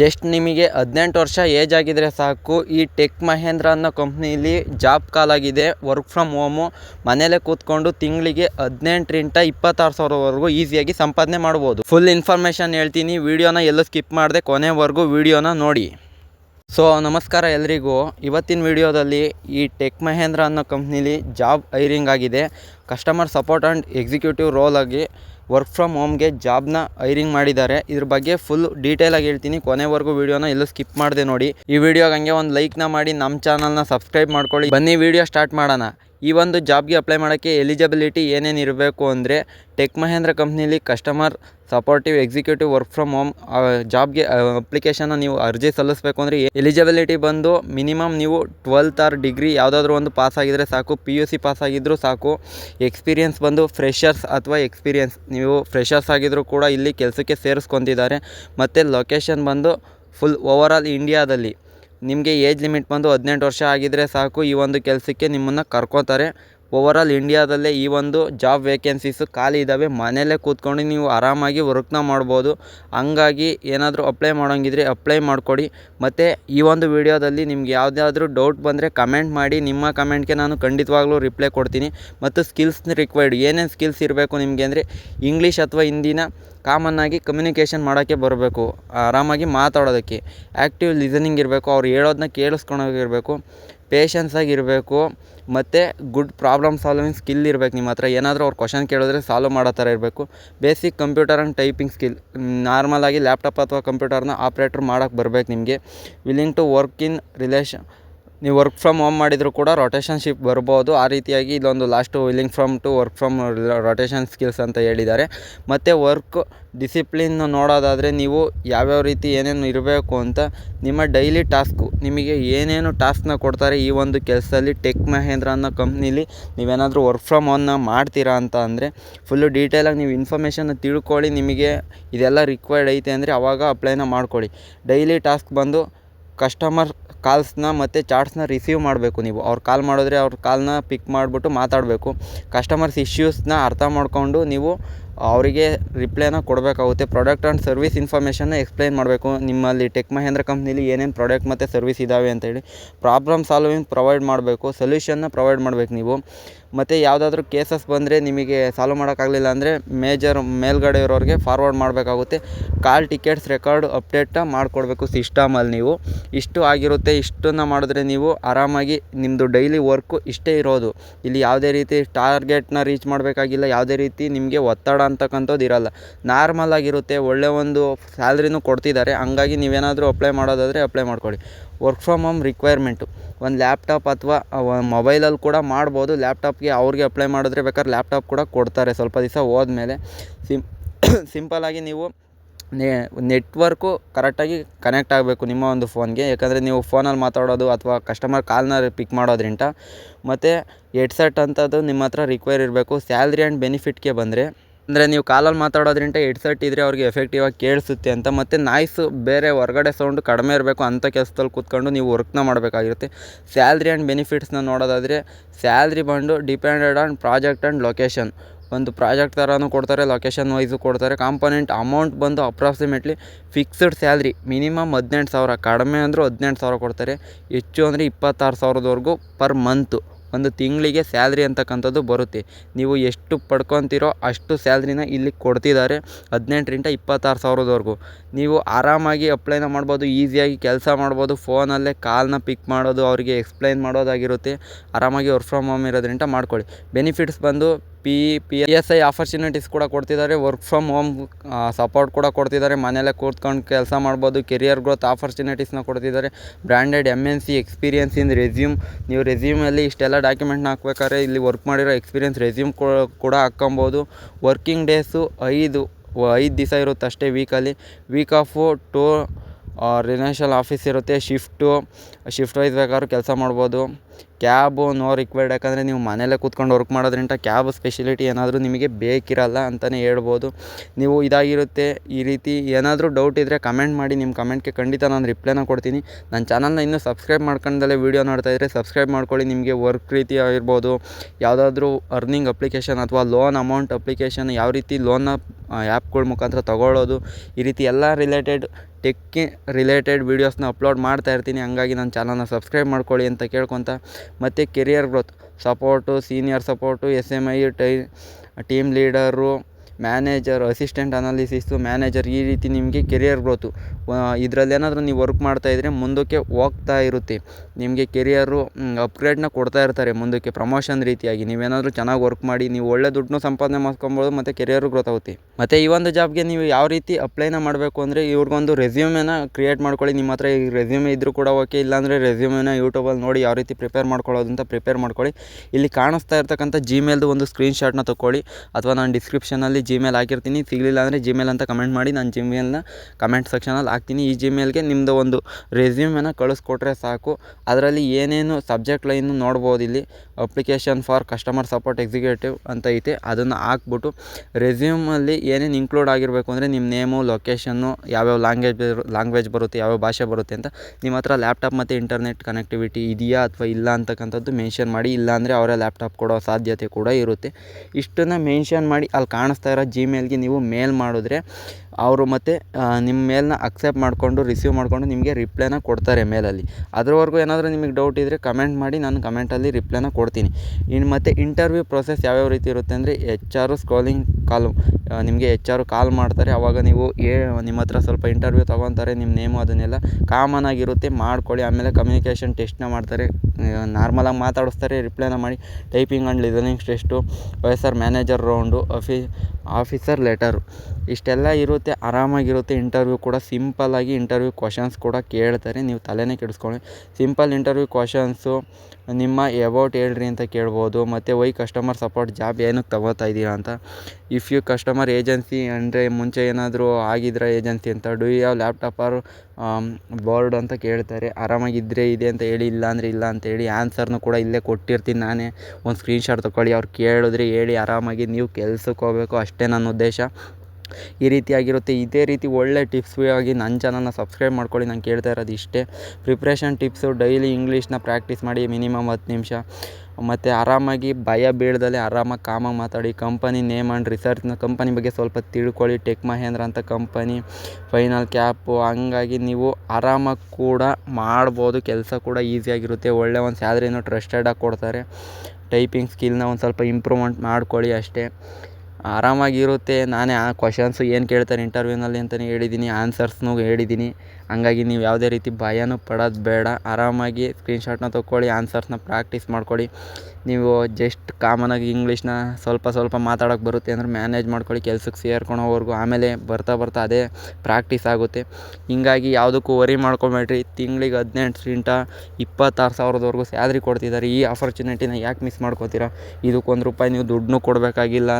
Just ನಿಮಗೆ ಹದಿನೆಂಟು ವರ್ಷ ಏಜ್ ಆಗಿದ್ರೆ ಸಾಕು. ಈ ಟೆಕ್ ಮಹೇಂದ್ರ ಅನ್ನೋ ಕಂಪ್ನೀಲಿ ಜಾಬ್ ಕಾಲ್ ಆಗಿದೆ. ವರ್ಕ್ ಫ್ರಮ್ ಹೋಮು ಮನೇಲೇ ಕೂತ್ಕೊಂಡು ತಿಂಗಳಿಗೆ ಹದಿನೆಂಟರಿಂದ ಇಪ್ಪತ್ತಾರು ಸಾವಿರವರೆಗೂ ಈಸಿಯಾಗಿ ಸಂಪಾದನೆ ಮಾಡ್ಬೋದು. ಫುಲ್ ಇನ್ಫಾರ್ಮೇಷನ್ ಹೇಳ್ತೀನಿ. ವಿಡಿಯೋನ ಎಲ್ಲೂ ಸ್ಕಿಪ್ ಮಾಡದೆ ಕೊನೆವರೆಗೂ ವಿಡಿಯೋನ ನೋಡಿ. ಸೊ, ನಮಸ್ಕಾರ ಎಲ್ರಿಗೂ. ಇವತ್ತಿನ ವಿಡಿಯೋದಲ್ಲಿ ಈ ಟೆಕ್ ಮಹೇಂದ್ರ ಅನ್ನೋ ಕಂಪ್ನಿಲಿ ಜಾಬ್ ಹೈರಿಂಗ್ ಆಗಿದೆ. Customer support and executive role ಆಗಿ ವರ್ಕ್ ಫ್ರಮ್ ಹೋಮ್ಗೆ ಜಾಬ್ನ ಹೈರಿಂಗ್ ಮಾಡಿದ್ದಾರೆ. ಇದ್ರ ಬಗ್ಗೆ ಫುಲ್ ಡೀಟೇಲಾಗಿ ಹೇಳ್ತೀನಿ. ಕೊನೆವರೆಗೂ ವಿಡಿಯೋನ ಎಲ್ಲೂ ಸ್ಕಿಪ್ ಮಾಡಿದೆ ನೋಡಿ. ಈ ವಿಡಿಯೋಗೆ ಹಂಗೆ ಒಂದು ಲೈಕ್ನ ಮಾಡಿ ನಮ್ಮ ಚಾನಲ್ನ ಸಬ್ಸ್ಕ್ರೈಬ್ ಮಾಡ್ಕೊಳ್ಳಿ. ಬನ್ನಿ, ವಿಡಿಯೋ ಸ್ಟಾರ್ಟ್ ಮಾಡೋಣ. ಈ ಒಂದು ಜಾಬ್ಗೆ ಅಪ್ಲೈ ಮಾಡೋಕ್ಕೆ ಎಲಿಜಿಬಿಲಿಟಿ ಏನೇನು ಇರಬೇಕು ಅಂದರೆ tech Mahindra ಕಂಪ್ನಿಲಿ customer supportive executive work from home ಜಾಬ್ಗೆ ಅಪ್ಲಿಕೇಶನ್ನ ನೀವು ಅರ್ಜಿ ಸಲ್ಲಿಸಬೇಕು ಅಂದರೆ ಎಲಿಜಿಬಿಲಿಟಿ ಬಂದು ಮಿನಿಮಮ್ ನೀವು ಟ್ವೆಲ್ತ್ ಆರ್ ಡಿಗ್ರಿ ಯಾವುದಾದ್ರೂ ಒಂದು ಪಾಸ್ ಆಗಿದ್ರೆ ಸಾಕು ಪಿ ಯು ಸಿ ಪಾಸ್ ಆಗಿದ್ದರೂ ಸಾಕು ಎಕ್ಸ್ಪೀರಿಯನ್ಸ್ ಬಂದು ಫ್ರೆಷರ್ಸ್ ಅಥವಾ ಎಕ್ಸ್ಪೀರಿಯನ್ಸ್ ನೀವು ಫ್ರೆಷರ್ಸ್ ಆಗಿದ್ದರೂ ಕೂಡ ಇಲ್ಲಿ ಕೆಲಸಕ್ಕೆ ಸೇರಿಸ್ಕೊತಿದ್ದಾರೆ, ಮತ್ತು ಲೊಕೇಶನ್ ಬಂದು ಫುಲ್ ಓವರಾಲ್ ಇಂಡಿಯಾದಲ್ಲಿ ನಿಮಗೆ ಏಜ್ ಲಿಮಿಟ್ ಬಂದು ಹದಿನೆಂಟು ವರ್ಷ ಆಗಿದ್ದರೆ ಸಾಕು ಈ ಒಂದು ಕೆಲಸಕ್ಕೆ ನಿಮ್ಮನ್ನು ಕರ್ಕೋತಾರೆ. ಓವರಾಲ್ ಇಂಡಿಯಾದಲ್ಲೇ ಈ ಒಂದು ಜಾಬ್ ವೇಕೆನ್ಸೀಸು ಖಾಲಿ ಇದ್ದಾವೆ ಮನೆಯಲ್ಲೇ ಕೂತ್ಕೊಂಡು ನೀವು ಆರಾಮಾಗಿ ವರ್ಕ್ನ ಮಾಡ್ಬೋದು. ಹಂಗಾಗಿ ಏನಾದರೂ ಅಪ್ಲೈ ಮಾಡೋಂಗಿದ್ರೆ ಅಪ್ಲೈ ಮಾಡಿಕೊಡಿ. ಮತ್ತು ಈ ಒಂದು ವಿಡಿಯೋದಲ್ಲಿ ನಿಮ್ಗೆ ಯಾವುದಾದ್ರೂ ಡೌಟ್ ಬಂದರೆ ಕಮೆಂಟ್ ಮಾಡಿ. ನಿಮ್ಮ ಕಮೆಂಟ್ಗೆ ನಾನು ಖಂಡಿತವಾಗ್ಲೂ ರಿಪ್ಲೈ ಕೊಡ್ತೀನಿ. ಮತ್ತು ಸ್ಕಿಲ್ಸ್ನ ರಿಕ್ವೈರ್ಡ್ ಏನೇನು ಸ್ಕಿಲ್ಸ್ ಇರಬೇಕು ನಿಮಗೆ ಅಂದರೆ ಇಂಗ್ಲೀಷ್ ಅಥವಾ ಹಿಂದಿನ ಕಾಮನ್ನಾಗಿ ಕಮ್ಯುನಿಕೇಷನ್ ಮಾಡೋಕ್ಕೆ ಬರಬೇಕು. ಆರಾಮಾಗಿ ಮಾತಾಡೋದಕ್ಕೆ. ಆ್ಯಕ್ಟಿವ್ ಲಿಸನಿಂಗ್ ಇರಬೇಕು. ಅವ್ರು ಹೇಳೋದನ್ನ ಪೇಷನ್ಸ್ ಆಗಿರಬೇಕು ಮತ್ತು ಗುಡ್ ಪ್ರಾಬ್ಲಮ್ ಸಾಲ್ವಿಂಗ್ ಸ್ಕಿಲ್ ಇರಬೇಕು ನಿಮ್ಮ ಹತ್ರ. ಏನಾದರೂ ಅವ್ರು ಕ್ವಶನ್ ಕೇಳಿದ್ರೆ ಸಾಲ್ವ್ ಮಾಡೋ ಥರ ಇರಬೇಕು. Basic computer and typing skill ನಾರ್ಮಲಾಗಿ ಲ್ಯಾಪ್ಟಾಪ್ ಅಥವಾ ಕಂಪ್ಯೂಟರ್ನ ಆಪ್ರೇಟ್ರ್ ಮಾಡೋಕ್ಕೆ ಬರಬೇಕು ನಿಮಗೆ. Willing to work in relation ನೀವು ವರ್ಕ್ ಫ್ರಮ್ ಹೋಮ್ ಮಾಡಿದರೂ ಕೂಡ ರೊಟೇಷನ್ ಶಿಪ್ ಬರ್ಬೋದು. ಆ ರೀತಿಯಾಗಿ ಇದೊಂದು last willing from to work from rotation skills ಅಂತ ಹೇಳಿದ್ದಾರೆ. ಮತ್ತು ವರ್ಕ್ ಡಿಸಿಪ್ಲಿನ್ ನೋಡೋದಾದರೆ ನೀವು ಯಾವ್ಯಾವ ರೀತಿ ಏನೇನು ಇರಬೇಕು ಅಂತ ನಿಮ್ಮ ಡೈಲಿ ಟಾಸ್ಕು ನಿಮಗೆ ಏನೇನು ಟಾಸ್ಕ್ನ ಕೊಡ್ತಾರೆ ಈ ಒಂದು ಕೆಲಸದಲ್ಲಿ ಟೆಕ್ ಮಹೇಂದ್ರ ಅನ್ನೋ ಕಂಪ್ನೀಲಿ ನೀವೇನಾದರೂ ವರ್ಕ್ ಫ್ರಮ್ ಹೋಮ್ನ ಮಾಡ್ತೀರಾ ಅಂತ ಅಂದರೆ ಫುಲ್ಲು ಡೀಟೇಲಾಗಿ ನೀವು ಇನ್ಫಾರ್ಮೇಷನ್ನ ತಿಳ್ಕೊಳ್ಳಿ. ನಿಮಗೆ ಇದೆಲ್ಲ ರಿಕ್ವೈರ್ಡ್ ಐತೆ ಅಂದರೆ ಆವಾಗ ಅಪ್ಲೈನ ಮಾಡ್ಕೊಳ್ಳಿ. ಡೈಲಿ ಟಾಸ್ಕ್ ಬಂದು ಕಸ್ಟಮರ್ ಕಾಲ್ಸ್ನ ಮತ್ತು ಚಾಟ್ಸ್ನ ರಿಸೀವ್ ಮಾಡಬೇಕು ನೀವು. ಅವ್ರು ಕಾಲ್ ಮಾಡಿದ್ರೆ ಅವ್ರ ಕಾಲ್ನ ಪಿಕ್ ಮಾಡಿಬಿಟ್ಟು ಮಾತಾಡಬೇಕು. ಕಸ್ಟಮರ್ಸ್ ಇಶ್ಯೂಸ್ನ ಅರ್ಥ ಮಾಡಿಕೊಂಡು ನೀವು ಅವರಿಗೆ ರಿಪ್ಲೈನ ಕೊಡಬೇಕಾಗುತ್ತೆ. ಪ್ರಾಡಕ್ಟ್ ಆ್ಯಂಡ್ ಸರ್ವಿಸ್ ಇನ್ಫಾರ್ಮೇಷನ್ನ ಎಕ್ಸ್ಪ್ಲೈನ್ ಮಾಡಬೇಕು. ನಿಮ್ಮಲ್ಲಿ ಟೆಕ್ ಮಹೇಂದ್ರ ಕಂಪ್ನೀಲಿ ಏನೇನು ಪ್ರಾಡಕ್ಟ್ ಮತ್ತು ಸರ್ವಿಸ್ ಇದ್ದಾವೆ ಅಂತೇಳಿ ಪ್ರಾಬ್ಲಮ್ ಸಾಲ್ವಿಂಗ್ ಪ್ರೊವೈಡ್ ಮಾಡಬೇಕು. ಸೊಲ್ಯೂಷನ್ನ ಪ್ರೊವೈಡ್ ಮಾಡಬೇಕು ನೀವು. ಮತ್ತು ಯಾವುದಾದ್ರೂ ಕೇಸಸ್ ಬಂದರೆ ನಿಮಗೆ ಸಾಲ್ವ್ ಮಾಡೋಕ್ಕಾಗಲಿಲ್ಲ ಅಂದರೆ ಮೇಜರ್ ಮೇಲ್ಗಡೆ ಇರೋರಿಗೆ ಫಾರ್ವರ್ಡ್ ಮಾಡಬೇಕಾಗುತ್ತೆ ಕಾಲ್ ಟಿಕೆಟ್ಸ್ ರೆಕಾರ್ಡ್ ಅಪ್ಡೇಟ ಮಾಡಿಕೊಡ್ಬೇಕು ಸಿಸ್ಟಮಲ್ಲಿ ನೀವು. ಇಷ್ಟು ಆಗಿರುತ್ತೆ. ಇಷ್ಟನ್ನು ಮಾಡಿದ್ರೆ ನೀವು ಆರಾಮಾಗಿ ನಿಮ್ಮದು ಡೈಲಿ ವರ್ಕು ಇಷ್ಟೇ ಇರೋದು. ಇಲ್ಲಿ ಯಾವುದೇ ರೀತಿ ಟಾರ್ಗೆಟ್ನ ರೀಚ್ ಮಾಡಬೇಕಾಗಿಲ್ಲ. ಯಾವುದೇ ರೀತಿ ನಿಮಗೆ ಒತ್ತಡ ಅಂತಕ್ಕಂಥದ್ದು ಇರಲ್ಲ. ನಾರ್ಮಲ್ ಆಗಿರುತ್ತೆ, ಒಳ್ಳೆ ಒಂದು ಸ್ಯಾಲ್ರಿನೂ ಕೊಡ್ತಿದ್ದಾರೆ. ಹಂಗಾಗಿ ನೀವೇನಾದರೂ ಅಪ್ಲೈ ಮಾಡೋದಾದರೆ ಅಪ್ಲೈ ಮಾಡ್ಕೊಳ್ಳಿ. ವರ್ಕ್ ಫ್ರಮ್ ಹೋಮ್ ರಿಕ್ವೈರ್ಮೆಂಟು ಒಂದು ಲ್ಯಾಪ್ಟಾಪ್ ಅಥವಾ ಮೊಬೈಲಲ್ಲಿ ಕೂಡ ಮಾಡ್ಬೋದು. ಲ್ಯಾಪ್ಟಾಪ್ಗೆ ಅವ್ರಿಗೆ ಅಪ್ಲೈ ಮಾಡಿದ್ರೆ ಬೇಕಾದ್ರೆ ಲ್ಯಾಪ್ಟಾಪ್ ಕೂಡ ಕೊಡ್ತಾರೆ. ಸ್ವಲ್ಪ ದಿವಸ ಹೋದ್ಮೇಲೆ ಸಿಮ್ ಸಿಂಪಲ್ಲಾಗಿ ನೀವು ನೆ ನೆಟ್ವರ್ಕು ಕರೆಕ್ಟಾಗಿ ಕನೆಕ್ಟ್ ಆಗಬೇಕು ನಿಮ್ಮ ಒಂದು ಫೋನ್ಗೆ ಯಾಕಂದರೆ ನೀವು ಫೋನಲ್ಲಿ ಮಾತಾಡೋದು ಅಥವಾ ಕಸ್ಟಮರ್ ಕಾಲ್ನ ಪಿಕ್ ಮಾಡೋದ್ರಿಂದ. ಮತ್ತು ಹೆಡ್ಸೆಟ್ ಅಂಥದ್ದು ನಿಮ್ಮ ಹತ್ರ ರಿಕ್ವೈರ್ ಇರಬೇಕು. ಸ್ಯಾಲ್ರಿ ಆ್ಯಂಡ್ ಬೆನಿಫಿಟ್ಗೆ ಬಂದರೆ ಅಂದರೆ ನೀವು ಕಾಲಲ್ಲಿ ಮಾತಾಡೋದ್ರಿಂದ ಹೆಡ್ಸೆಟ್ ಇದ್ದರೆ ಅವ್ರಿಗೆ ಎಫೆಕ್ಟಿವ್ ಆಗಿ ಕೇಳಿಸುತ್ತೆ ಅಂತ, ಮತ್ತು ನಾಯ್ಸು ಬೇರೆ ಹೊರಗಡೆ ಸೌಂಡ್ ಕಡಿಮೆ ಇರಬೇಕು ಅಂಥ ಕೆಲಸದಲ್ಲಿ ಕೂತ್ಕೊಂಡು ನೀವು ವರ್ಕ್ನ ಮಾಡಬೇಕಾಗಿರುತ್ತೆ. ಸ್ಯಾಲ್ರಿ ಆ್ಯಂಡ್ ಬೆನಿಫಿಟ್ಸ್ನ ನೋಡೋದಾದರೆ ಸ್ಯಾಲ್ರಿ ಬಂದು depended on project and location ಒಂದು ಪ್ರಾಜೆಕ್ಟ್ ಥರನೂ ಕೊಡ್ತಾರೆ ಲೊಕೇಶನ್ ವೈಸು ಕೊಡ್ತಾರೆ ಕಾಂಪೊನೆಂಟ್ ಅಮೌಂಟ್ ಬಂದು ಅಪ್ರಾಕ್ಸಿಮೇಟ್ಲಿ ಫಿಕ್ಸ್ಡ್ ಸ್ಯಾಲ್ರಿ ಮಿನಿಮಮ್ ಹದಿನೆಂಟು ಸಾವಿರ, ಕಡಿಮೆ ಅಂದರೂ ಹದಿನೆಂಟು ಸಾವಿರ ಕೊಡ್ತಾರೆ, ಹೆಚ್ಚು ಅಂದರೆ ಇಪ್ಪತ್ತಾರು ಸಾವಿರದವರೆಗೂ ಪರ್ ಮಂತು ಒಂದು ತಿಂಗಳಿಗೆ ಸ್ಯಾಲ್ರಿ ಅಂತಕ್ಕಂಥದ್ದು ಬರುತ್ತೆ. ನೀವು ಎಷ್ಟು ಪಡ್ಕೊತಿರೋ ಅಷ್ಟು ಸ್ಯಾಲ್ರಿನ ಇಲ್ಲಿ ಕೊಡ್ತಿದ್ದಾರೆ. ಹದಿನೆಂಟರಿಂದ ಇಪ್ಪತ್ತಾರು ಸಾವಿರದವರೆಗೂ. ನೀವು ಆರಾಮಾಗಿ ಅಪ್ಲೈನ ಮಾಡ್ಬೋದು, ಈಸಿಯಾಗಿ ಕೆಲಸ ಮಾಡ್ಬೋದು, ಫೋನಲ್ಲೇ ಕಾಲ್ನ ಪಿಕ್ ಮಾಡೋದು, ಅವರಿಗೆ ಎಕ್ಸ್ಪ್ಲೈನ್ ಮಾಡೋದಾಗಿರುತ್ತೆ. ಆರಾಮಾಗಿ ವರ್ಕ್ ಫ್ರಮ್ ಹೋಮ್ ಇರೋದ್ರಿಂದ ಮಾಡ್ಕೊಳ್ಳಿ. ಬೆನಿಫಿಟ್ಸ್ ಬಂದು P P S I opportunities ಕೂಡ ಕೊಡ್ತಿದ್ದಾರೆ ವರ್ಕ್ ಫ್ರಮ್ ಹೋಮ್ ಸಪೋರ್ಟ್ ಕೂಡ ಕೊಡ್ತಿದ್ದಾರೆ, ಮನೆಯಲ್ಲೇ ಕೂತ್ಕೊಂಡು ಕೆಲಸ ಮಾಡ್ಬೋದು ಕೆರಿಯರ್ ಗ್ರೋತ್ ಆಪರ್ಚುನಿಟೀಸ್ನ ಕೊಡ್ತಿದ್ದಾರೆ. Branded M N C experience in resume ನೀವು ರೆಸ್ಯೂಮಲ್ಲಿ ಇಷ್ಟೆಲ್ಲ ಡಾಕ್ಯುಮೆಂಟ್ನ ಹಾಕ್ಬೇಕಾದ್ರೆ ಇಲ್ಲಿ ವರ್ಕ್ ಮಾಡಿರೋ ಎಕ್ಸ್ಪೀರಿಯನ್ಸ್ ರೆಸ್ಯೂಮ್ ಕೂಡ ಹಾಕ್ಕೊಬೋದು. ವರ್ಕಿಂಗ್ ಡೇಸು ಐದು ಐದು ದಿವಸ ಇರುತ್ತೆ ಅಷ್ಟೇ weekly week off two regional office ಇರುತ್ತೆ, ಶಿಫ್ಟು, ಶಿಫ್ಟ್ ವೈಸ್ ಬೇಕಾದ್ರೂ ಕೆಲಸ ಮಾಡ್ಬೋದು. ಕ್ಯಾಬು ನೋ ರಿಕ್ವೈರ್ಡ್, ಯಾಕಂದರೆ ನೀವು ಮನೆಯಲ್ಲೇ ಕೂತ್ಕೊಂಡು ವರ್ಕ್ ಮಾಡೋದ್ರಿಂದ ಕ್ಯಾಬ್ ಸ್ಪೆಷಲಿಟಿ ಏನಾದರೂ ನಿಮಗೆ ಬೇಕಿರಲ್ಲ ಅಂತಲೇ ಹೇಳ್ಬೋದು. ನೀವು ಇದಾಗಿರುತ್ತೆ, ಈ ರೀತಿ ಏನಾದರೂ ಡೌಟ್ ಇದ್ದರೆ ಕಮೆಂಟ್ ಮಾಡಿ, ನಿಮ್ಮ ಕಮೆಂಟ್ಗೆ ಖಂಡಿತ ನಾನು ರಿಪ್ಲೈನ ಕೊಡ್ತೀನಿ. ನನ್ನ ಚಾನಲ್ನ ಇನ್ನೂ ಸಬ್ಸ್ಕ್ರೈಬ್ ಮಾಡ್ಕೊಂಡಲ್ಲೇ ವೀಡಿಯೋ ನೋಡ್ತಾಯಿದ್ರೆ ಸಬ್ಸ್ಕ್ರೈಬ್ ಮಾಡ್ಕೊಳ್ಳಿ, ನಿಮಗೆ ವರ್ಕ್ ರೀತಿ ಆಗಿರ್ಬೋದು. ಯಾವುದಾದ್ರೂ ಅರ್ನಿಂಗ್ ಅಪ್ಲಿಕೇಶನ್ ಅಥವಾ ಲೋನ್ ಅಮೌಂಟ್ ಅಪ್ಲಿಕೇಶನ್ ಯಾವ ರೀತಿ ಲೋನ್ನ ಆ್ಯಪ್ಗಳ ಮುಖಾಂತರ ತೊಗೊಳ್ಳೋದು, ಈ ರೀತಿ ಎಲ್ಲ ರಿಲೇಟೆಡ್ ಟೆಕ್ ರಿಲೇಟೆಡ್ ವೀಡಿಯೋಸ್ನ ಅಪ್ಲೋಡ್ ಮಾಡ್ತಾ ಇರ್ತೀನಿ. ಹಂಗಾಗಿ ನನ್ನ ಚಾನಲ್ನ ಸಬ್ಸ್ಕ್ರೈಬ್ ಮಾಡ್ಕೊಳ್ಳಿ ಅಂತ ಕೇಳ್ಕೊತ. ಮತ್ತು career growth support senior support S M I tie team leader manager assistant analysis manager ಈ ರೀತಿ ನಿಮಗೆ ಕೆರಿಯರ್ ಗ್ರೋತು ಇದರಲ್ಲೇನಾದರೂ ನೀವು ವರ್ಕ್ ಮಾಡ್ತಾಯಿದ್ರೆ ಮುಂದಕ್ಕೆ ಹೋಗ್ತಾ ಇರುತ್ತೆ. ನಿಮಗೆ ಕೆರಿಯರು ಅಪ್ಗ್ರೇಡ್ನ ಕೊಡ್ತಾ ಇರ್ತಾರೆ ಮುಂದಕ್ಕೆ ಪ್ರಮೋಷನ್ ರೀತಿಯಾಗಿ. ನೀವೇನಾದರೂ ಚೆನ್ನಾಗಿ ವರ್ಕ್ ಮಾಡಿ, ನೀವು ಒಳ್ಳೆ ದುಡ್ಡನ್ನು ಸಂಪಾದನೆ ಮಾಡ್ಕೊಬೋದು, ಮತ್ತು ಕೆರಿಯರು ಗ್ರೋತ್ ಆಗುತ್ತೆ. ಮತ್ತು ಈ ಒಂದು ಜಾಬ್ಗೆ ನೀವು ಯಾವ ರೀತಿ ಅಪ್ಲೈನ ಮಾಡಬೇಕು ಅಂದರೆ, ಇವ್ರಿಗೊಂದು ರೆಸ್ಯೂಮೆನ ಕ್ರಿಯೇಟ್ ಮಾಡ್ಕೊಳ್ಳಿ. ನಿಮ್ಮ ಹತ್ರ ಈ ರೆಸ್ಯೂಮೆ ಇದ್ದರೂ ಕೂಡ ಓಕೆ ಇಲ್ಲಾಂದರೆ ರೆಸ್ಯೂಮೆನ ಯೂಟ್ಯೂಬಲ್ಲಿ ನೋಡಿ ಯಾವ ರೀತಿ ಪ್ರಿಪೇರ್ ಮಾಡ್ಕೊಳ್ಳೋದು ಅಂತ ಪ್ರಿಪೇರ್ ಮಾಡ್ಕೊಳ್ಳಿ. ಇಲ್ಲಿ ಕಾಣಿಸ್ತಾ ಇರ್ತಕ್ಕಂಥ ಜಿಮೇಲ್ದು ಒಂದು ಸ್ಕ್ರೀನ್ಶಾಟ್ನ ತೊಗೊಳ್ಳಿ ಅಥವಾ ನಾನು ಡಿಸ್ಕ್ರಿಪ್ಷನಲ್ಲಿ ಜಿಮೇಲ್ ಹಾಕಿರ್ತೀನಿ. ಸಿಗಲಿಲ್ಲ ಅಂದರೆ ಜಿಮೇಲ್ ಅಂತ ಕಮೆಂಟ್ ಮಾಡಿ ನಾನು ಜಿಮೇಲ್ನ ಕಮೆಂಟ್ ಸೆಕ್ಷನಲ್ಲಿ ಹಾಕ್ತೀನಿ. ಈ ಜಿಮೇಲ್ಗೆ ನಿಮ್ಮದು ಒಂದು ರೆಸ್ಯೂಮನ್ನು ಕಳಿಸ್ಕೊಟ್ರೆ ಸಾಕು. ಅದರಲ್ಲಿ ಏನೇನು ಸಬ್ಜೆಕ್ಟ್ ಲೈನು ನೋಡ್ಬೋದು ಇಲ್ಲಿ. Application for customer support executive ಅಂತ ಐತೆ. ಅದನ್ನು ಹಾಕ್ಬಿಟ್ಟು ರೆಸ್ಯೂಮಲ್ಲಿ ಏನೇನು ಇನ್ಕ್ಲೂಡ್ ಆಗಿರಬೇಕು ಅಂದರೆ ನಿಮ್ಮ ನೇಮು ಲೊಕೇಶನ್ನು ಯಾವ್ಯಾವ ಲ್ಯಾಂಗ್ವೇಜ್ ಲ್ಯಾಂಗ್ವೇಜ್ ಬರುತ್ತೆ, ಯಾವ್ಯಾವ ಭಾಷೆ ಬರುತ್ತೆ ಅಂತ ನಿಮ್ಮ ಹತ್ರ ಲ್ಯಾಪ್ಟಾಪ್ ಮತ್ತು ಇಂಟರ್ನೆಟ್ ಕನೆಕ್ಟಿವಿಟಿ ಇದೆಯಾ ಅಥವಾ ಇಲ್ಲ ಅಂತಕ್ಕಂಥದ್ದು ಮೆನ್ಷನ್ ಮಾಡಿ. ಇಲ್ಲಾಂದರೆ ಅವರೇ ಲ್ಯಾಪ್ಟಾಪ್ ಕೊಡೋ ಸಾಧ್ಯತೆ ಕೂಡ ಇರುತ್ತೆ. ಇಷ್ಟನ್ನು ಮೆನ್ಷನ್ ಮಾಡಿ, ಅಲ್ಲಿ ಕಾಣಿಸ್ತಾ ಇರೋ ಜಿಮೇಲ್ಗೆ ನೀವು ಮೇಲ್ ಮಾಡಿದ್ರೆ ಅವರು ಮತ್ತು ನಿಮ್ಮ ಮೇಲ್ನ ಅಕ್ಸೆಪ್ಟ್ ಮಾಡಿಕೊಂಡು ರಿಸೀವ್ ಮಾಡಿಕೊಂಡು ನಿಮಗೆ ರಿಪ್ಲೈನ ಕೊಡ್ತಾರೆ ಮೇಲಲ್ಲಿ. ಅದ್ರವರೆಗೂ ಏನಾದರೂ ನಿಮಗೆ ಡೌಟ್ ಇದ್ದರೆ ಕಮೆಂಟ್ ಮಾಡಿ, ನಾನು ಕಮೆಂಟಲ್ಲಿ ರಿಪ್ಲೈನ ಕೊಡ್ತೀನಿ. ಇನ್ನು ಮತ್ತು ಇಂಟರ್ವ್ಯೂ ಪ್ರೊಸೆಸ್ ಯಾವ್ಯಾವ ರೀತಿ ಇರುತ್ತೆ ಅಂದರೆ ಎಚ್ ಆರು ಸ್ಕಾಲಿಂಗ್ ಕಾಲು ನಿಮಗೆ ಎಚ್ ಆರು ಕಾಲ್ ಮಾಡ್ತಾರೆ. ಆವಾಗ ನೀವು ಏ ನಿಮ್ಮ ಹತ್ರ ಸ್ವಲ್ಪ ಇಂಟರ್ವ್ಯೂ ತೊಗೊತಾರೆ ನಿಮ್ಮ ನೇಮು ಅದನ್ನೆಲ್ಲ ಕಾಮನ್ ಆಗಿರುತ್ತೆ, ಮಾಡ್ಕೊಳ್ಳಿ. ಆಮೇಲೆ ಕಮ್ಯುನಿಕೇಷನ್ ಟೆಸ್ಟ್ನ ಮಾಡ್ತಾರೆ. ನಾರ್ಮಲಾಗಿ ಮಾತಾಡಿಸ್ತಾರೆ ರಿಪ್ಲೈನ ಮಾಡಿ. Typing and listening test Y manager round office officer letter ಇಷ್ಟೆಲ್ಲ ಇರುತ್ತೆ ಆರಾಮಾಗಿರುತ್ತೆ ಇಂಟರ್ವ್ಯೂ ಕೂಡ ಸಿಂಪಲ್ಲಾಗಿ ಇಂಟರ್ವ್ಯೂ ಕ್ವಶನ್ಸ್ ಕೂಡ ಕೇಳ್ತಾರೆ. ನೀವು ತಲೆನೇ ಕೆಡಿಸ್ಕೊಳ್ಳಿ. ಸಿಂಪಲ್ ಇಂಟರ್ವ್ಯೂ ಕ್ವಶನ್ಸು ನಿಮ್ಮ ಎಬೌಟ್ ಹೇಳ್ರಿ ಅಂತ ಕೇಳ್ಬೋದು. ಮತ್ತು ವೈ ಕಸ್ಟಮರ್ ಸಪೋರ್ಟ್ ಜಾಬ್ ಏನಕ್ಕೆ ತಗೋತಾ ಇದ್ದೀರಾ ಅಂತ? ಇಫ್ ಯು ಕಸ್ಟಮರ್ ಏಜೆನ್ಸಿ ಅಂದರೆ ಮುಂಚೆ ಏನಾದರೂ ಆಗಿದ್ರೆ ಏಜೆನ್ಸಿ ಅಂತ do you laptop or board ಅಂತ ಕೇಳ್ತಾರೆ. ಆರಾಮಾಗಿದ್ದರೆ ಇದೆ ಅಂತ ಹೇಳಿ, ಇಲ್ಲ ಅಂದರೆ ಇಲ್ಲ ಅಂತ ಹೇಳಿ ಆನ್ಸರ್ನು ಕೂಡ ಇಲ್ಲೇ ಕೊಟ್ಟಿರ್ತೀನಿ ನಾನೇ. ಒಂದು ಸ್ಕ್ರೀನ್ಶಾಟ್ ತೊಗೊಳ್ಳಿ ಅವ್ರು ಕೇಳಿದ್ರೆ ಹೇಳಿ, ಆರಾಮಾಗಿ ನೀವು ಕೆಲ್ಸಕ್ಕೆ ಹೋಗಬೇಕು, ಅಷ್ಟೇ ನನ್ನ ಉದ್ದೇಶ. ಈ ರೀತಿಯಾಗಿರುತ್ತೆ. ಇದೇ ರೀತಿ ಒಳ್ಳೆ ಟಿಪ್ಸ್ ಆಗಿ ನನ್ನ ಚಾನಲ್ನ ಸಬ್ಸ್ಕ್ರೈಬ್ ಮಾಡ್ಕೊಳ್ಳಿ. ನಾನು ಕೇಳ್ತಾ ಇರೋದು ಇಷ್ಟೇ. ಪ್ರಿಪ್ರೇಷನ್ ಟಿಪ್ಸು ಡೈಲಿ ಇಂಗ್ಲೀಷ್ನ ಪ್ರಾಕ್ಟೀಸ್ ಮಾಡಿ ಮಿನಿಮಮ್ ಹತ್ತು ನಿಮಿಷ. ಮತ್ತು ಆರಾಮಾಗಿ ಭಯ ಬೀಳ್ದಲೆ ಆರಾಮಾಗಿ ಕಾಮಾಗಿ ಮಾತಾಡಿ. ಕಂಪನಿ ನೇಮ್ ಆ್ಯಂಡ್ ರಿಸರ್ಚ್ನ ಕಂಪನಿ ಬಗ್ಗೆ ಸ್ವಲ್ಪ ತಿಳ್ಕೊಳ್ಳಿ. ಟೆಕ್ ಮಹೇಂದ್ರ ಅಂತ ಕಂಪನಿ ಫೈನಲ್ ಕ್ಯಾಪು ಹಂಗಾಗಿ ನೀವು ಆರಾಮಾಗಿ ಕೂಡ ಮಾಡ್ಬೋದು. ಕೆಲಸ ಕೂಡ ಈಸಿಯಾಗಿರುತ್ತೆ ಒಳ್ಳೆ ಒಂದು ಸ್ಯಾಲ್ರಿನೂ ಟ್ರಸ್ಟೆಡಾಗಿ ಕೊಡ್ತಾರೆ. ಟೈಪಿಂಗ್ ಸ್ಕಿಲ್ನ ಒಂದು ಸ್ವಲ್ಪ ಇಂಪ್ರೂವ್ಮೆಂಟ್ ಮಾಡ್ಕೊಳ್ಳಿ ಅಷ್ಟೇ. ಆರಾಮಾಗಿರುತ್ತೆ, ನಾನೇ ಆ ಕ್ವಶನ್ಸು ಏನು ಕೇಳ್ತಾರೆ ಇಂಟರ್ವ್ಯೂನಲ್ಲಿ ಅಂತಲೇ ಹೇಳಿದ್ದೀನಿ ಆನ್ಸರ್ಸ್ನೂ ಹೇಳಿದ್ದೀನಿ ಹಂಗಾಗಿ ನೀವು ಯಾವುದೇ ರೀತಿ ಭಯನೂ ಪಡೋದು ಬೇಡ, ಆರಾಮಾಗಿ ಸ್ಕ್ರೀನ್ಶಾಟ್ನ ತೊಗೊಳ್ಳಿ ಆನ್ಸರ್ಸ್ನ ಪ್ರಾಕ್ಟೀಸ್ ಮಾಡ್ಕೊಳ್ಳಿ. ನೀವು ಜಸ್ಟ್ ಕಾಮನಾಗಿ ಇಂಗ್ಲೀಷ್ನ ಸ್ವಲ್ಪ ಸ್ವಲ್ಪ ಮಾತಾಡೋಕ್ಕೆ ಬರುತ್ತೆ ಅಂದರೆ ಮ್ಯಾನೇಜ್ ಮಾಡ್ಕೊಳ್ಳಿ ಕೆಲ್ಸಕ್ಕೆ ಸೇರ್ಕೊಳೋವರೆಗೂ ಆಮೇಲೆ ಬರ್ತಾ ಬರ್ತಾ ಅದೇ ಪ್ರಾಕ್ಟೀಸ್ ಆಗುತ್ತೆ. ಹೀಗಾಗಿ ಯಾವುದಕ್ಕೂ ವರಿ ಮಾಡ್ಕೊಬೇಡ್ರಿ. ತಿಂಗ್ಳಿಗೆ ಹದಿನೆಂಟರಿಂದ ಇಪ್ಪತ್ತಾರು ಸಾವಿರದವರೆಗೂ ಸ್ಯಾಲ್ರಿ ಕೊಡ್ತಿದ್ದಾರೆ ಈ ಆಪರ್ಚುನಿಟಿನ ಯಾಕೆ ಮಿಸ್ ಮಾಡ್ಕೋತೀರಾ? ಇದಕ್ಕೊಂದು ರೂಪಾಯಿ ನೀವು ದುಡ್ಡನ್ನೂ ಕೊಡಬೇಕಾಗಿಲ್ಲ.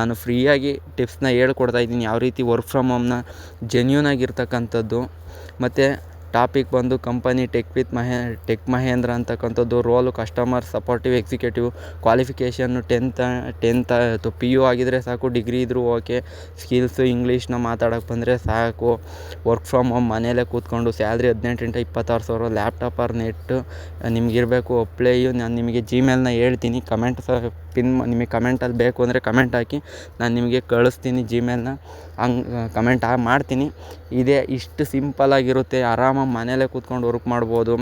ನಾನು ಫ್ರೀಯಾಗಿ ಟಿಪ್ಸ್ನ ಹೇಳ್ಕೊಡ್ತಾ ಇದ್ದೀನಿ. ಯಾವ ರೀತಿ ವರ್ಕ್ ಫ್ರಮ್ ಹೋಮ್ನ ಜೆನ್ಯೂನ್ ಆಗಿರ್ತಕ್ಕಂಥದ್ದು, ಮತ್ತು ಟಾಪಿಕ್ ಬಂದು company tech with Mahe tech Mahindra ಅಂತಕ್ಕಂಥದ್ದು ರೋಲು ಕಸ್ಟಮರ್ ಸಪೋರ್ಟಿವ್ ಎಕ್ಸಿಕ್ಯೂಟಿವ್ ಕ್ವಾಲಿಫಿಕೇಷನ್ನು ಟೆಂತ್ ಟೆಂತ್ ಅಥವಾ ಪಿ ಯು ಆಗಿದ್ದರೆ ಸಾಕು ಡಿಗ್ರಿ ಇದ್ದರೂ ಓಕೆ ಸ್ಕಿಲ್ಸು ಇಂಗ್ಲೀಷ್ನ ಮಾತಾಡೋಕ್ಕೆ ಬಂದರೆ ಸಾಕು. ವರ್ಕ್ ಫ್ರಮ್ ಹೋಮ್ ಮನೆಯಲ್ಲೇ ಕೂತ್ಕೊಂಡು ಸ್ಯಾಲ್ರಿ ಹದಿನೆಂಟರಿಂದ ಇಪ್ಪತ್ತಾರು ಸಾವಿರ ಲ್ಯಾಪ್ಟಾಪ್ ಆರ್ ನೆಟ್ಟು ನಿಮಗಿರಬೇಕು. ಅಪ್ಲೈಯು ನಾನು ನಿಮಗೆ ಜಿಮೇಲ್ನ ಹೇಳ್ತೀನಿ. ಕಮೆಂಟ್ ಸಹ ಪಿನ್ ನಿಮಗೆ ಕಮೆಂಟಲ್ಲಿ ಬೇಕು ಅಂದರೆ ಕಮೆಂಟ್ ಹಾಕಿ. ನಾನು ನಿಮಗೆ ಕಳಿಸ್ತೀನಿ ಜಿಮೇಲ್ನ ಹಂಗೆ ಕಮೆಂಟ್ ಮಾಡ್ತೀನಿ. ಇದೇ ಇಷ್ಟು ಸಿಂಪಲ್ಲಾಗಿರುತ್ತೆ ಆರಾಮಾಗಿ ಮನೆಯಲ್ಲೇ ಕೂತ್ಕೊಂಡು ವರ್ಕ್ ಮಾಡ್ಬೋದು.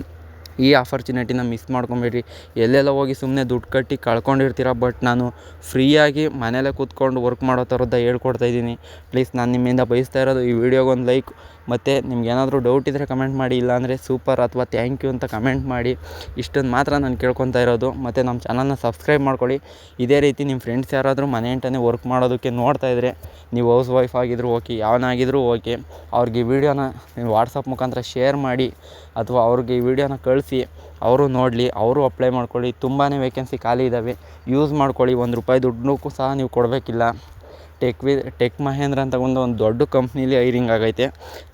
ಈ ಆಪರ್ಚುನಿಟಿನ ಮಿಸ್ ಮಾಡ್ಕೊಬೇಡ್ರಿ. ಎಲ್ಲೆಲ್ಲ ಹೋಗಿ ಸುಮ್ಮನೆ ದುಡ್ಡು ಕಟ್ಟಿ ಕಳ್ಕೊಂಡಿರ್ತೀರ ಬಟ್ ನಾನು ಫ್ರೀಯಾಗಿ ಮನೆಯಲ್ಲೇ ಕೂತ್ಕೊಂಡು ವರ್ಕ್ ಮಾಡೋ ಥರದ್ದು ಹೇಳ್ಕೊಡ್ತಾ ಇದ್ದೀನಿ. ಪ್ಲೀಸ್ ನಾನು ನಿಮ್ಮಿಂದ ಬಯಸ್ತಾ ಇರೋದು ಈ ವಿಡಿಯೋಗೊಂದು ಲೈಕ್ ಮತ್ತು ನಿಮ್ಗೇನಾದರೂ ಡೌಟ್ ಇದ್ದರೆ ಕಮೆಂಟ್ ಮಾಡಿ, ಇಲ್ಲಾಂದರೆ ಸೂಪರ್ ಅಥವಾ ಥ್ಯಾಂಕ್ ಯು ಅಂತ ಕಮೆಂಟ್ ಮಾಡಿ ಇಷ್ಟೊಂದು ಮಾತ್ರ ನಾನು ಕೇಳ್ಕೊತಾ ಇರೋದು. ಮತ್ತು ನಮ್ಮ ಚಾನಲ್ನ ಸಬ್ಸ್ಕ್ರೈಬ್ ಮಾಡ್ಕೊಳ್ಳಿ. ಇದೇ ರೀತಿ ನಿಮ್ಮ ಫ್ರೆಂಡ್ಸ್ ಯಾರಾದರೂ ಮನೆ ಇಂಟನೇ ವರ್ಕ್ ಮಾಡೋದಕ್ಕೆ ನೋಡ್ತಾ ಇದ್ದರೆ ನೀವು ಹೌಸ್ ವೈಫ್ ಆಗಿದ್ದರೂ ಓಕೆ ಯಾವನಾಗಿದ್ದರೂ ಓಕೆ, ಅವ್ರಿಗೆ ಈ ವಿಡಿಯೋನ ನೀವು ವಾಟ್ಸಪ್ ಮುಖಾಂತರ ಶೇರ್ ಮಾಡಿ ಅಥವಾ ಅವ್ರಿಗೆ ಈ ವಿಡಿಯೋನ ಕಳಿಸಿ, ಅವರು ನೋಡಲಿ, ಅವರು ಅಪ್ಲೈ ಮಾಡ್ಕೊಳ್ಳಿ ತುಂಬಾ ವೇಕೆನ್ಸಿ ಖಾಲಿ ಇದ್ದಾವೆ ಯೂಸ್ ಮಾಡ್ಕೊಳ್ಳಿ, ಒಂದು ರೂಪಾಯಿ ದುಡ್ಡಕ್ಕೂ ಸಹ ನೀವು ಕೊಡಬೇಕಿಲ್ಲ. ಟೆಕ್ ವಿ ಟೆಕ್ ಮಹೇಂದ್ರ ಅಂತ ಒಂದು ಒಂದು ದೊಡ್ಡ ಕಂಪ್ನೀಲಿ ಐರಿಂಗ್ ಆಗೈತೆ.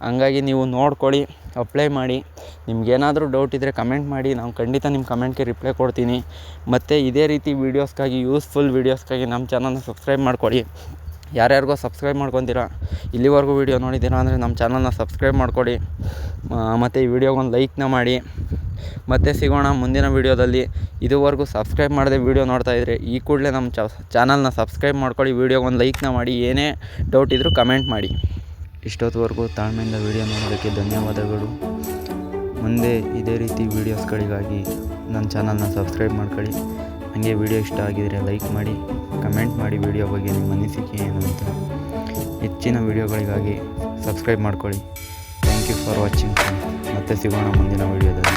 ಹಂಗಾಗಿ ನೀವು ನೋಡ್ಕೊಳ್ಳಿ ಅಪ್ಲೈ ಮಾಡಿ. ನಿಮ್ಗೇನಾದರೂ ಡೌಟ್ ಇದ್ದರೆ ಕಮೆಂಟ್ ಮಾಡಿ. ನಾವು ಖಂಡಿತ ನಿಮ್ಮ ಕಮೆಂಟ್ಗೆ ರಿಪ್ಲೈ ಕೊಡ್ತೀನಿ. ಮತ್ತು ಇದೇ ರೀತಿ ವೀಡಿಯೋಸ್ಗಾಗಿ ಯೂಸ್ಫುಲ್ ವೀಡಿಯೋಸ್ಗಾಗಿ ನಮ್ಮ ಚಾನಲ್ನ ಸಬ್ಸ್ಕ್ರೈಬ್ ಮಾಡ್ಕೊಳ್ಳಿ. ಯಾರ್ಯಾರಿಗೋ ಸಬ್ಸ್ಕ್ರೈಬ್ ಮಾಡ್ಕೊತೀರಾ, ಇಲ್ಲಿವರೆಗೂ ವೀಡಿಯೋ ನೋಡಿದ್ದೀರಾ ಅಂದರೆ ನಮ್ಮ ಚಾನಲ್ನ ಸಬ್ಸ್ಕ್ರೈಬ್ ಮಾಡ್ಕೊಡಿ ಮತ್ತು ಈ ವಿಡಿಯೋಗೊಂದು ಲೈಕ್ನ ಮಾಡಿ. ಮತ್ತೆ ಸಿಗೋಣ ಮುಂದಿನ ವೀಡಿಯೋದಲ್ಲಿ ಇದುವರೆಗೂ ಸಬ್ಸ್ಕ್ರೈಬ್ ಮಾಡದೆ ವೀಡಿಯೋ ನೋಡ್ತಾ ಇದ್ದರೆ ಈ ಕೂಡಲೇ ನಮ್ಮ ಚಾನಲ್ನ ಸಬ್ಸ್ಕ್ರೈಬ್ ಮಾಡ್ಕೊಳ್ಳಿ ವೀಡಿಯೋಗೊಂದು ಲೈಕ್ನ ಮಾಡಿ. ಏನೇ ಡೌಟ್ ಇದ್ದರೂ ಕಮೆಂಟ್ ಮಾಡಿ. ಇಷ್ಟೊತ್ತವರೆಗೂ ತಾಳ್ಮೆಯಿಂದ ವಿಡಿಯೋ ನೋಡೋದಕ್ಕೆ ಧನ್ಯವಾದಗಳು. ಮುಂದೆ ಇದೇ ರೀತಿ ವೀಡಿಯೋಸ್ಗಳಿಗಾಗಿ ನನ್ನ ಚಾನಲ್ನ ಸಬ್ಸ್ಕ್ರೈಬ್ ಮಾಡ್ಕೊಳ್ಳಿ. ಹಾಗೆ ವಿಡಿಯೋ ಇಷ್ಟ ಆಗಿದರೆ ಲೈಕ್ ಮಾಡಿ. ಕಮೆಂಟ್ ಮಾಡಿ ವಿಡಿಯೋ ಬಗ್ಗೆ ನಿಮ್ಮ ಅನಿಸಿಕೆ ಏನು ಅಂತ ಹೆಚ್ಚಿನ ವಿಡಿಯೋಗಳಿಗಾಗಿ ಸಬ್ಸ್ಕ್ರೈಬ್ ಮಾಡ್ಕೊಳ್ಳಿ. ಥ್ಯಾಂಕ್ ಯು ಫಾರ್ ವಾಚಿಂಗ್ ಮತ್ತೆ ಸಿಗೋಣ ಮುಂದಿನ ವಿಡಿಯೋದಲ್ಲಿ.